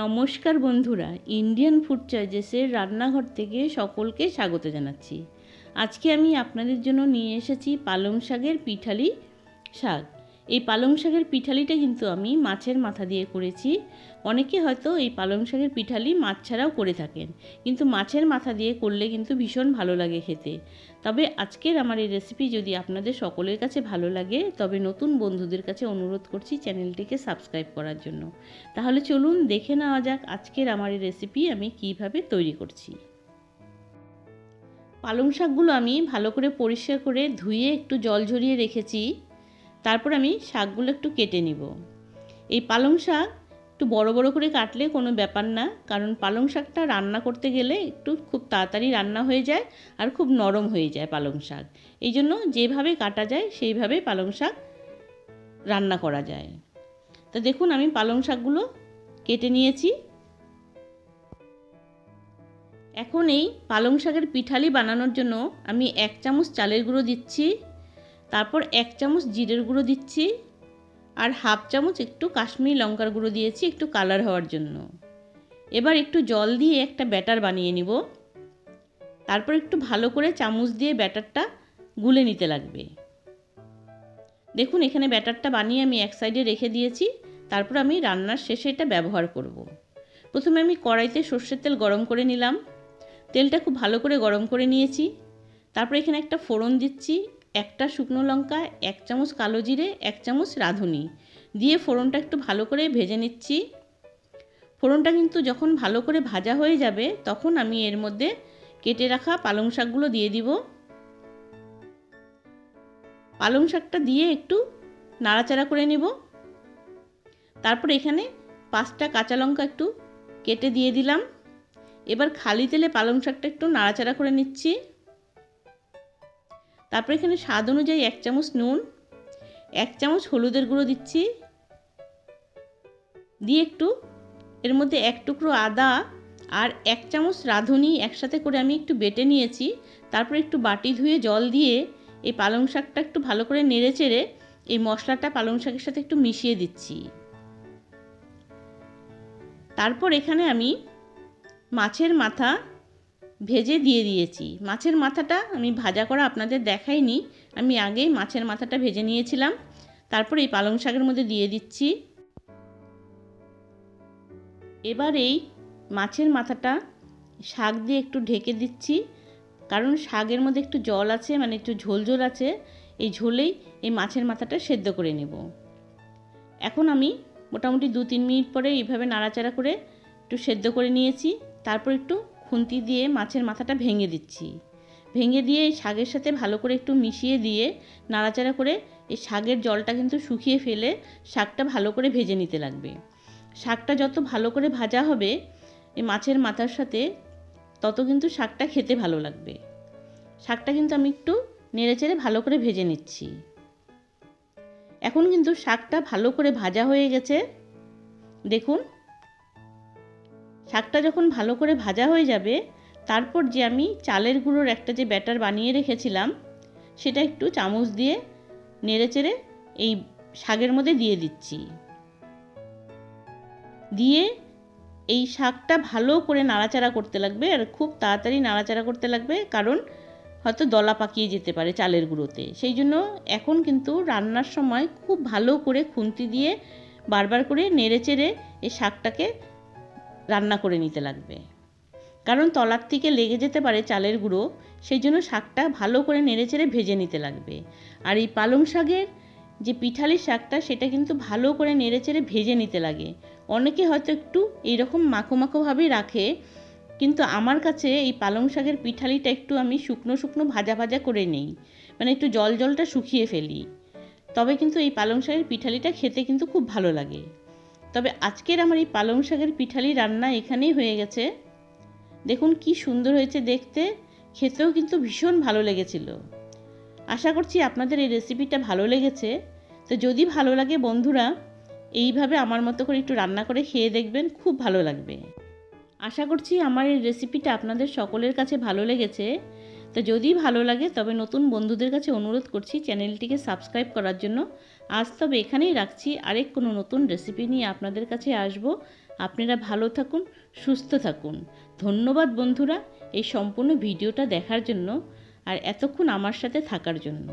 নমস্কার বন্ধুরা Indian food চয়েসের রান্নাঘর থেকে সকলকে স্বাগত জানাচ্ছি। আজকে আমি আপনাদের জন্য নিয়ে এসেছি পালং শাকের পিঠালি শাক। এই পালং শাকের পিঠালিটা কিন্তু আমি মাছের মাথা দিয়ে করেছি। অনেকে হয়তো এই পালং শাকের পিঠালি মাছ ছাড়াও করে থাকেন, কিন্তু মাছের মাথা দিয়ে করলে কিন্তু ভীষণ ভালো লাগে খেতে। তবে আজকের আমার এই রেসিপি যদি আপনাদের সকলের কাছে ভালো লাগে, তবে নতুন বন্ধুদের কাছে অনুরোধ করছি চ্যানেলটিকে সাবস্ক্রাইব করার জন্য। তাহলে চলুন দেখে নেওয়া যাক আজকের আমার এই রেসিপি আমি কীভাবে তৈরি করছি। পালং শাকগুলো আমি ভালো করে পরিষ্কার করে ধুয়ে একটু জল ঝরিয়ে রেখেছি। তারপর আমি শাকগুলো একটু কেটে নিব। এই পালং শাক একটু বড় বড় করে কাটলে কোনো ব্যাপার না, কারণ পালং শাকটা রান্না করতে গেলে একটু খুব তাড়াতাড়ি রান্না হয়ে যায় আর খুব নরম হয়ে যায় পালং শাক। এই জন্য যেভাবে কাটা যায় সেইভাবে পালং শাক রান্না করা যায়। তো দেখুন আমি পালং শাকগুলো কেটে নিয়েছি। এখন এই পালং শাকের পিঠালি বানানোর জন্য আমি এক চামচ চালের গুঁড়ো দিচ্ছি। তারপর এক চামচ জিরের গুঁড়ো দিচ্ছি আর হাফ চামচ একটু কাশ্মীরি লঙ্কার গুঁড়ো দিয়েছি একটু কালার হওয়ার জন্য। এবার একটু জল দিয়ে একটা ব্যাটার বানিয়ে নিব। তারপর একটু ভালো করে চামচ দিয়ে ব্যাটারটা গুলে নিতে লাগবে। দেখুন, এখানে ব্যাটারটা বানিয়ে আমি এক সাইডে রেখে দিয়েছি। তারপর আমি রান্নার শেষে এটা ব্যবহার করব। প্রথমে আমি কড়াইতে সর্ষের তেল গরম করে নিলাম। তেলটা খুব ভালো করে গরম করে নিয়েছি। তারপর এখানে একটা ফোড়ন দিচ্ছি। একটা শুকনো লঙ্কা, এক চামচ কালো জিরে, এক চামচ রাঁধুনি। দিয়ে ফোড়নটা একটু ভালো করে ভেজে নিচ্ছি। ফোড়নটা কিন্তু যখন ভালো করে ভাজা হয়ে যাবে, তখন আমি এর মধ্যে কেটে রাখা পালং শাকগুলো দিয়ে দিব। পালং শাকটা দিয়ে একটু নাড়াচাড়া করে নেব। তারপর এখানে পাঁচটা কাঁচা লঙ্কা একটু কেটে দিয়ে দিলাম। এবার খালি তেলে পালং শাকটা একটু নাড়াচাড়া করে নিচ্ছি। তারপর এখানে স্বাদ অনুযায়ী এক চামচ নুন, এক চামচ হলুদের গুঁড়ো দিচ্ছি। দিয়ে একটু, এর মধ্যে এক টুকরো আদা আর এক চামচ রাঁধুনি একসাথে করে আমি একটু বেটে নিয়েছি। তারপর একটু বাটি ধুয়ে জল দিয়ে এই পালং শাকটা একটু ভালো করে নেড়ে চেড়ে এই মশলাটা পালং শাকের সাথে একটু মিশিয়ে দিচ্ছি। তারপর এখানে আমি মাছের মাথা ভেজে দিয়ে দিয়েছি। মাছের মাথাটা আমি ভাজা করা আপনাদের দেখাইনি। আমি আগেই মাছের মাথাটা ভেজে নিয়েছিলাম। তারপর এই পালং শাকের মধ্যে দিয়ে দিচ্ছি। এবার এই মাছের মাথাটা শাক দিয়ে একটু ঢেকে দিচ্ছি। কারণ শাকের মধ্যে একটু জল আছে মানে একটু ঝোল ঝোল আছে, এই ঝোলেই এই মাছের মাথাটা সেদ্ধ করে নেব। এখন আমি মোটামুটি দু তিন মিনিট পরে এইভাবে নাড়াচাড়া করে একটু সেদ্ধ করে নিয়েছি। তারপর একটু খুন্তি দিয়ে মাছের মাথাটা ভেঙে দিচ্ছি। ভেঙে দিয়ে এই শাকের সাথে ভালো করে একটু মিশিয়ে দিয়ে নাড়াচাড়া করে এই শাকের জলটা কিন্তু শুকিয়ে ফেলে শাকটা ভালো করে ভেজে নিতে লাগবে। শাকটা যত ভালো করে ভাজা হবে, এই মাছের মাথার সাথে তত কিন্তু শাকটা খেতে ভালো লাগবে। শাকটা কিন্তু আমি একটু নেড়েচেড়ে ভালো করে ভেজে নিচ্ছি। এখন কিন্তু শাকটা ভালো করে ভাজা হয়ে গেছে। দেখুন শাকটা যখন ভালো করে ভাজা হয়ে যাবে, তারপর যে আমি চালের গুঁড়োর একটা যে ব্যাটার বানিয়ে রেখেছিলাম, সেটা একটু চামচ দিয়ে নেড়েচেড়ে এই শাকের মধ্যে দিয়ে দিচ্ছি। দিয়ে এই শাকটা ভালো করে নাড়াচাড়া করতে লাগবে আর খুব তাড়াতাড়ি নাড়াচাড়া করতে লাগবে, কারণ হয়তো দলা পাকিয়ে যেতে পারে চালের গুঁড়োতে। সেই জন্য এখন কিন্তু রান্নার সময় খুব ভালো করে খুন্তি দিয়ে বারবার করে নেড়েচেড়ে এই শাকটাকে রান্না করে নিতে লাগবে। কারণ তলার থেকে লেগে যেতে পারে চালের গুঁড়ো, সেই জন্য শাকটা ভালো করে নেড়েচেড়ে ভেজে নিতে লাগবে। আর এই পালং শাকের যে পিঠালি শাকটা, সেটা কিন্তু ভালো করে নেড়েচেড়ে ভেজে নিতে লাগে। অনেকে হয়তো একটু এইরকম মাখো মাখোভাবেই রাখে, কিন্তু আমার কাছে এই পালং শাকের পিঠালিটা একটু আমি শুকনো শুকনো ভাজা ভাজা করে নেই। মানে একটু জল জলটা শুকিয়ে ফেলি। তবে কিন্তু এই পালং শাকের পিঠালিটা খেতে কিন্তু খুব ভালো লাগে। তবে আজকের আমার এই পালং শাকের পিঠালি রান্না এখানেই হয়ে গেছে। দেখুন কি সুন্দর হয়েছে দেখতে, খেতেও কিন্তু ভীষণ ভালো লেগেছিল। আশা করছি আপনাদের এই রেসিপিটা ভালো লেগেছে। তো যদি ভালো লাগে বন্ধুরা, এইভাবে আমার মতো করে একটু রান্না করে খেয়ে দেখবেন, খুব ভালো লাগবে। আশা করছি আমার এই রেসিপিটা আপনাদের সকলের কাছে ভালো লেগেছে। তো যদি ভালো লাগে, তবে নতুন বন্ধুদের কাছে অনুরোধ করছি চ্যানেলটিকে সাবস্ক্রাইব করার জন্য। আজ তবে এখানেই রাখছি। আরেক কোনো নতুন রেসিপি নিয়ে আপনাদের কাছে আসব। আপনারা ভালো থাকুন, সুস্থ থাকুন। ধন্যবাদ বন্ধুরা এই সম্পূর্ণ ভিডিওটা দেখার জন্য আর এতক্ষণ আমার সাথে থাকার জন্য।